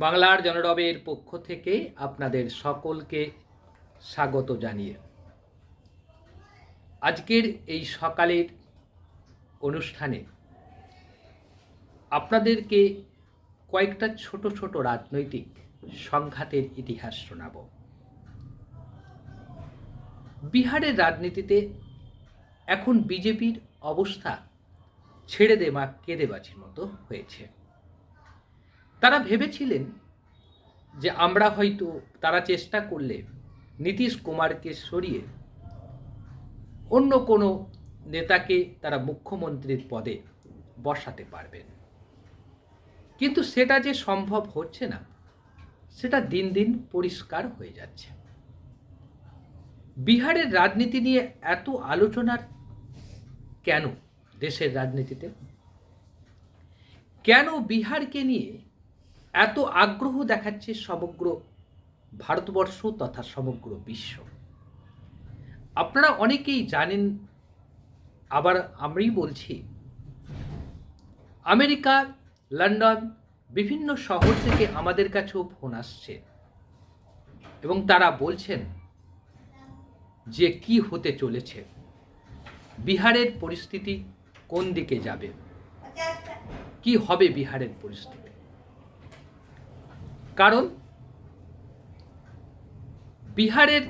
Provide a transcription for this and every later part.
বাংলার জনরবের পক্ষ থেকে আপনাদের সকলকে স্বাগত জানিয়ে। আজকের এই সকালের অনুষ্ঠানে আপনাদেরকে কয়েকটা ছোট ছোট রাজনৈতিক সংঘাতের ইতিহাস শোনাব। বিহারের রাজনীতিতে এখন বিজেপির অবস্থা ছেড়ে দে মা কেঁদে বাছির মতো হয়েছে। তারা ভেবেছিলেন যে আমরা হয়তো তারা চেষ্টা করলে নীতিশ কুমারকে সরিয়ে অন্য কোনো নেতাকে তারা মুখ্যমন্ত্রীর পদে বসাতে পারবেন। কিন্তু সেটা যে সম্ভব হচ্ছে না, সেটা দিন দিন পরিষ্কার হয়ে যাচ্ছে। বিহারের রাজনীতি নিয়ে এত আলোচনার কেন দেশের রাজনীতিতে? কেন বিহারকে নিয়ে এত আগ্রহ দেখাচ্ছে সমগ্র ভারতবর্ষ তথা সমগ্র বিশ্ব। আপনারা অনেকেই জানেন, আবার আমরাই বলছি, আমেরিকা, লন্ডন, বিভিন্ন শহর থেকে আমাদের কাছেও ফোন আসছে এবং তারা বলছেন যে কি হতে চলেছে, বিহারের পরিস্থিতি কোন দিকে যাবে, কি হবে বিহারের পরিস্থিতি? কারণ বিহারের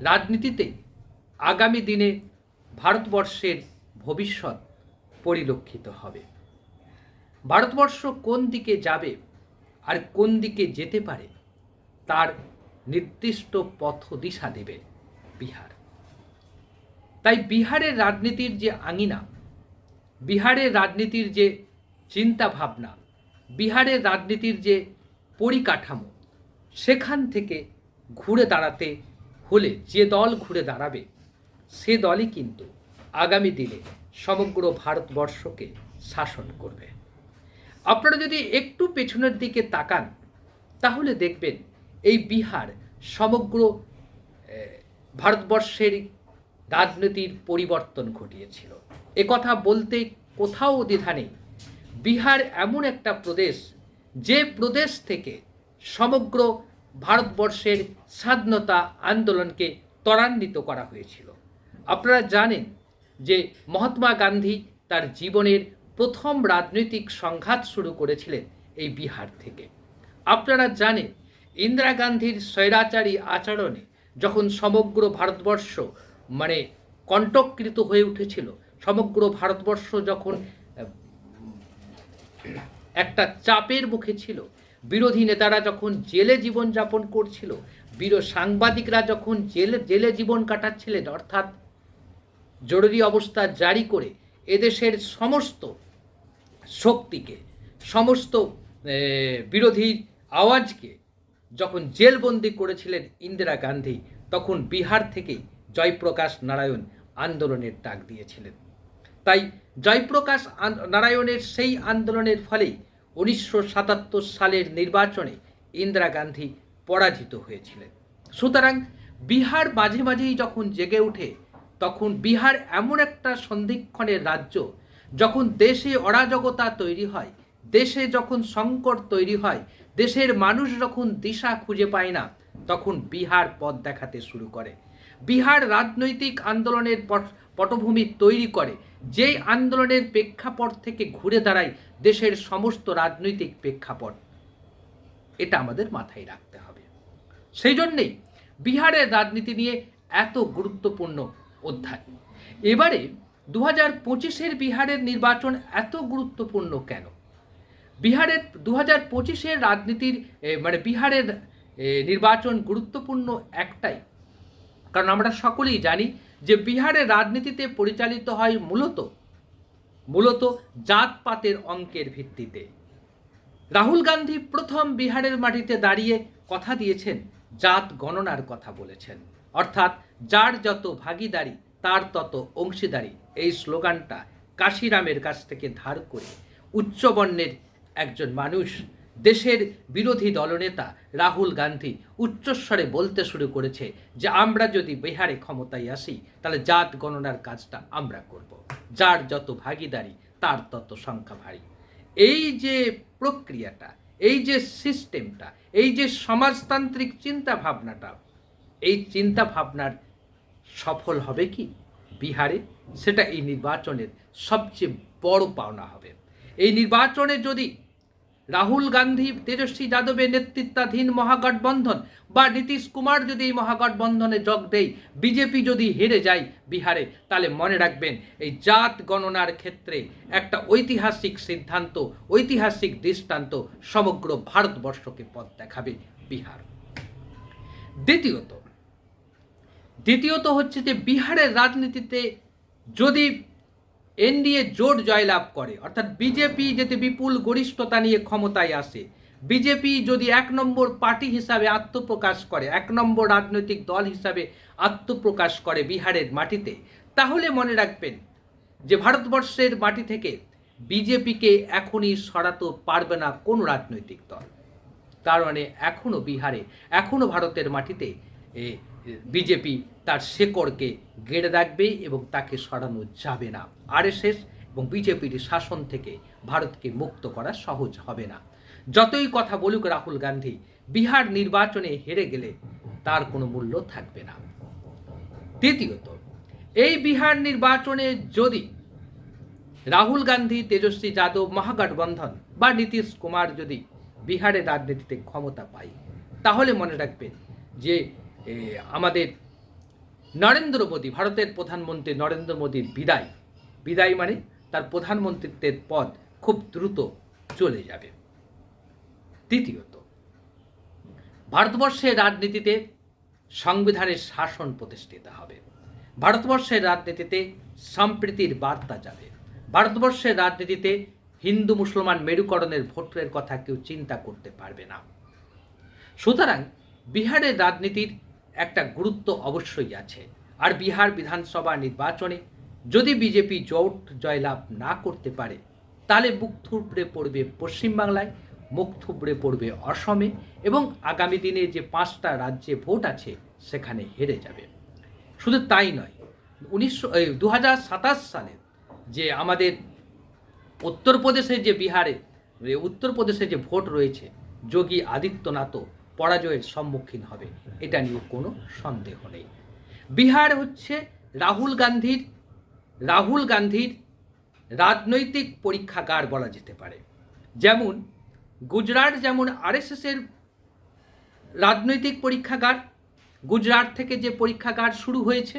রাজনীতিতে আগামী দিনে ভারতবর্ষের ভবিষ্যৎ পরিলক্ষিত হবে। ভারতবর্ষ কোন দিকে যাবে আর কোন দিকে যেতে পারে তার নির্দিষ্ট পথ দিশা দেবে বিহার। তাই বিহারের রাজনীতির যে আঙিনা, বিহারের রাজনীতির যে চিন্তা ভাবনা বিহারের রাজনীতির যে পরিকাঠামো। সেখান থেকে ঘুরে দাঁড়াতে হলে যে দল ঘুরে দাঁড়াবে, সে দলই কিন্তু আগামী দিনে সমগ্র ভারতবর্ষকে শাসন করবে। আপনারা যদি একটু পেছনের দিকে তাকান, তাহলে দেখবেন এই বিহার সমগ্র ভারতবর্ষের রাজনীতির পরিবর্তন ঘটিয়েছিল। কথা বলতে কোথাও দ্বিধা নেই। বিহার এমন একটা প্রদেশ যে প্রদেশ থেকে সমগ্র ভারতবর্ষের স্বাধীনতা আন্দোলনকে ত্বরান্বিত করা হয়েছিল। আপনারা জানেন যে মহাত্মা গান্ধী তার জীবনের প্রথম রাজনৈতিক সংঘাত শুরু করেছিলেন এই বিহার থেকে। আপনারা জানেন, ইন্দিরা গান্ধীর স্বৈরাচারী আচরণে যখন সমগ্র ভারতবর্ষ মানে কণ্টকৃত হয়ে উঠেছিল, সমগ্র ভারতবর্ষ যখন চাপের মুখে ছিল। বিরোধী নেতারা যখন জেলে জীবনযাপন করছিল, বীর সাংবাদিকরা যখন জেলে জেলে জীবন কাটাচ্ছিলেন, অর্থাৎ জরুরি অবস্থা জারি করে এদেশের সমস্ত শক্তিকে, সমস্ত বিরোধী আওয়াজকে যখন জেলবন্দি করেছিলেন ইন্দিরা গান্ধী, তখন বিহার থেকে জয়প্রকাশ নারায়ণ আন্দোলনের ডাক দিয়েছিলেন। তাই জয়প্রকাশ নারায়ণের সেই আন্দোলনের ফলেই উনিশশো সাতাত্তর সালের নির্বাচনে ইন্দিরা গান্ধী পরাজিত হয়েছিলেন। সুতরাং বিহার মাঝে মাঝেই যখন জেগে ওঠে, তখন বিহার এমন একটা সন্ধিক্ষণের রাজ্য, যখন দেশে অরাজকতা তৈরি হয়, দেশে যখন সংকট তৈরি হয়, দেশের মানুষ যখন দিশা খুঁজে পায় না, তখন বিহার পথ দেখাতে শুরু করে। বিহার রাজনৈতিক আন্দোলনের পটভূমি তৈরি করে, যেই আন্দোলনের প্রেক্ষাপট থেকে ঘুরে দাঁড়ায় দেশের সমস্ত রাজনৈতিক প্রেক্ষাপট। এটা আমাদের মাথায় রাখতে হবে। সেই জন্যেই বিহারের রাজনীতি নিয়ে এত গুরুত্বপূর্ণ অধ্যায়। এবারে দু হাজার পঁচিশের বিহারের নির্বাচন এত গুরুত্বপূর্ণ কেন? বিহারের দু হাজার পঁচিশের রাজনীতির মানে বিহারের নির্বাচন গুরুত্বপূর্ণ একটাই। কারণ আমরা সকলেই জানি যে বিহারের রাজনীতিতে পরিচালিত হয় মূলত মূলত জাতপাতের অঙ্কের ভিত্তিতে। রাহুল গান্ধী প্রথম বিহারের মাটিতে দাঁড়িয়ে কথা দিয়েছেন, জাত গণনার কথা বলেছেন। অর্থাৎ যার যত ভাগিদারি, তার তত অংশীদারি। এই স্লোগানটা কাশিরামের কাছ থেকে ধার করে উচ্চবর্ণের একজন মানুষ দেশের বিরোধী দলনেতা রাহুল গান্ধী উচ্চস্বরে বলতে শুরু করেছে যে, আমরা যদি বিহারে ক্ষমতায় আসি, তাহলে জাত গণনার কাজটা আমরা করব। যার যত ভাগিদারি, তার তত সংখ্যা ভারী। এই যে প্রক্রিয়াটা, এই যে সিস্টেমটা, এই যে সমাজতান্ত্রিক চিন্তা ভাবনাটা এই চিন্তা ভাবনার সফল হবে কি? বিহারে সেটা এই নির্বাচনের সবচেয়ে বড় পাওনা হবে। এই নির্বাচনে যদি রাহুল গান্ধী, তেজস্বী যাদবের নেতৃত্বাধীন মহাগঠবন্ধন বা নীতিশ কুমার যদি এই মহাগঠবন্ধনে যোগ দেয়, বিজেপি যদি হেরে যায় বিহারে, তাহলে মনে রাখবেন এই জাত গণনার ক্ষেত্রে একটা ঐতিহাসিক সিদ্ধান্ত, ঐতিহাসিক দৃষ্টান্ত সমগ্র ভারতবর্ষকে পথ দেখাবে বিহার। দ্বিতীয়ত দ্বিতীয়ত হচ্ছে যে বিহারের রাজনীতিতে যদি এনডিএ জোট জয়লাভ করে। অর্থাৎ বিজেপি যদি বিপুল গরিষ্ঠতা নিয়ে ক্ষমতায় আসে। বিজেপি যদি এক নম্বর পার্টি হিসাবে আত্মপ্রকাশ করে, এক নম্বর রাজনৈতিক দল হিসাবে আত্মপ্রকাশ করে বিহারের মাটিতে, তাহলে মনে রাখবেন যে ভারতবর্ষের মাটি থেকে বিজেপিকে এখনই সরাতে পারবে না কোনো রাজনৈতিক দল। তার মানে এখনও বিহারে, এখনও ভারতের মাটিতে বিজেপি তার শেকড়কে গেড়ে রাখবে এবং তাকে সরানো যাবে না। আরএসএস এবং বিজেপির শাসন থেকে ভারতকে মুক্ত করা সহজ হবে না। যতই কথা বলুক রাহুল গান্ধী, বিহার নির্বাচনে হেরে গেলে তার কোনো মূল্য থাকবে না। তৃতীয়ত এই বিহার নির্বাচনে যদি রাহুল গান্ধী, তেজস্বী যাদব, মহাগঠবন্ধন বা নীতিশ কুমার যদি বিহারের রাজনীতিতে ক্ষমতা পায়, তাহলে মনে রাখবেন যে আমাদের নরেন্দ্র মোদী, ভারতের প্রধানমন্ত্রী নরেন্দ্র মোদীর বিদায়। বিদায় মানে তার প্রধানমন্ত্রীত্বের পদ খুব দ্রুত চলে যাবে। তৃতীয়ত ভারতবর্ষের রাজনীতিতে সংবিধানের শাসন প্রতিষ্ঠিত হবে। ভারতবর্ষের রাজনীতিতে সম্প্রীতির বার্তা যাবে। ভারতবর্ষের রাজনীতিতে হিন্দু মুসলমান মেরুকরণের ভোটের কথা কেউ চিন্তা করতে পারবে না। সুতরাং বিহারের রাজনীতির একটা গুরুত্ব অবশ্যই আছে। আর বিহার বিধানসভা নির্বাচনে যদি বিজেপি জোট জয়লাভ না করতে পারে, তাহলে মুখ থুবড়ে পড়বে পশ্চিমবাংলায়, মুখ থুবড়ে পড়বে অসমে এবং আগামী দিনে যে পাঁচটা রাজ্যে ভোট আছে সেখানে হেরে যাবে। শুধু তাই নয়, উনিশশো দু সালে যে আমাদের উত্তরপ্রদেশে যে বিহারে, উত্তরপ্রদেশে যে ভোট রয়েছে, যোগী আদিত্যনাথও পরাজয়ের সম্মুখীন হবে। এটা নিয়ে কোনো সন্দেহ নেই। বিহার হচ্ছে রাহুল গান্ধীর রাহুল গান্ধীর রাজনৈতিক পরীক্ষাগার বলা যেতে পারে। যেমন গুজরাট যেমন আরএসএসের রাজনৈতিক পরীক্ষাগার, গুজরাট থেকে যে পরীক্ষাগার শুরু হয়েছে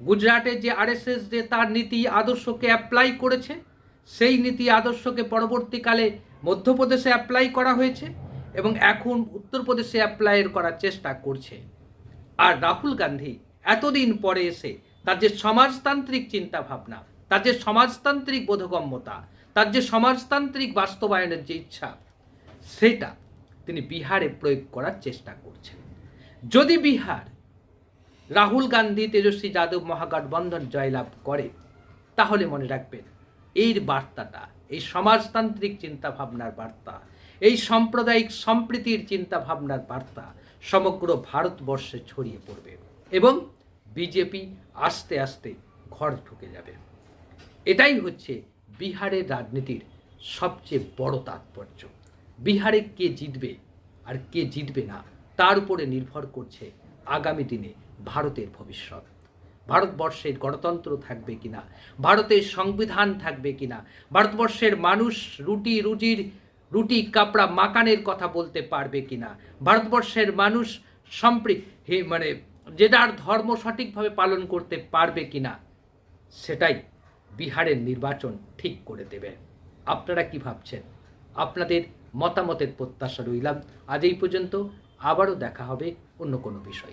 গুজরাটের যে আরএসএস যে তার নীতি আদর্শকে অ্যাপ্লাই করেছে, সেই নীতি আদর্শকে পরবর্তীকালে মধ্যপ্রদেশে অ্যাপ্লাই করা হয়েছে। এবং এখন উত্তরপ্রদেশে অ্যাপ্লাইয়ের করার চেষ্টা করছে। আর রাহুল গান্ধী এতদিন পরে এসে তার যে সমাজতান্ত্রিক চিন্তা ভাবনা তার যে সমাজতান্ত্রিক বোধগম্যতা, তার যে সমাজতান্ত্রিক বাস্তবায়নের যে ইচ্ছা, সেটা তিনি বিহারে প্রয়োগ করার চেষ্টা করছেন। যদি বিহার রাহুল গান্ধী, তেজস্বী যাদব মহাগঠবন্ধন জয়লাভ করে, তাহলে মনে রাখবেন, এর বার্তাটা, এই সমাজতান্ত্রিক চিন্তাভাবনার বার্তা এই সাম্প্রদায়িক সম্প্রীতির চিন্তাভাবনার বার্তা সমগ্র ভারতবর্ষে ছড়িয়ে পড়বে এবং বিজেপি আস্তে আস্তে ঘর ঢুকে যাবে। এটাই হচ্ছে বিহারের রাজনীতির সবচেয়ে বড় তাৎপর্য। বিহারে কে জিতবে আর কে জিতবে না, তার উপরে নির্ভর করছে আগামী দিনে ভারতের ভবিষ্যৎ। ভারতবর্ষের গণতন্ত্র থাকবে কিনা, ভারতের সংবিধান থাকবে কিনা, ভারতবর্ষের মানুষ রুটি রুজির রুটি, কাপড়া, মাকানের কথা বলতে পারবে কিনা? ভারতবর্ষের মানুষ সম্প্রী হে মানে যে যার ধর্ম সঠিকভাবে পালন করতে পারবে কিনা, সেটাই বিহারের নির্বাচন ঠিক করে দেবে। আপনারা কি ভাবছেন? আপনাদের মতামতের প্রত্যাশা রইলাম। আজ এই পর্যন্ত আবারও দেখা হবে অন্য কোনো বিষয়।